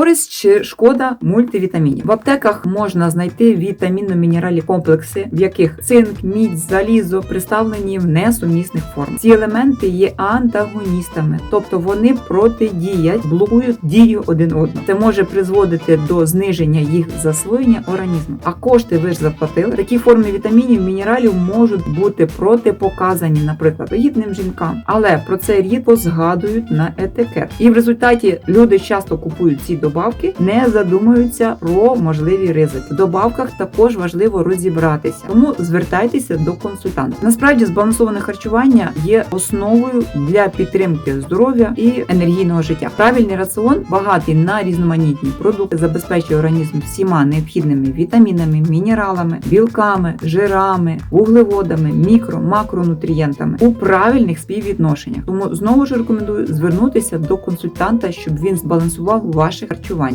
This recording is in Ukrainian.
Користь чи шкода мультивітамінів. В аптеках можна знайти вітамінно-мінеральні комплекси, в яких цинк, мідь, залізо представлені в несумісних формах. Ці елементи є антагоністами, тобто вони протидіять, блокують дію один одного. Це може призводити до зниження їх засвоєння організму. А кошти ви ж заплатили. Такі форми вітамінів, мінералів можуть бути протипоказані, наприклад, вагітним жінкам, але про це рідко згадують на етикет. І в результаті люди часто купують ці добавки, не задумуються про можливі ризики. В добавках також важливо розібратися, тому звертайтеся до консультанта. Насправді збалансоване харчування є основою для підтримки здоров'я і енергійного життя. Правильний раціон багатий на різноманітні продукти, забезпечує організм всіма необхідними вітамінами, мінералами, білками, жирами, вуглеводами, мікро, макронутрієнтами у правильних співвідношеннях. Тому знову ж рекомендую звернутися до консультанта, щоб він збалансував ваше харчування.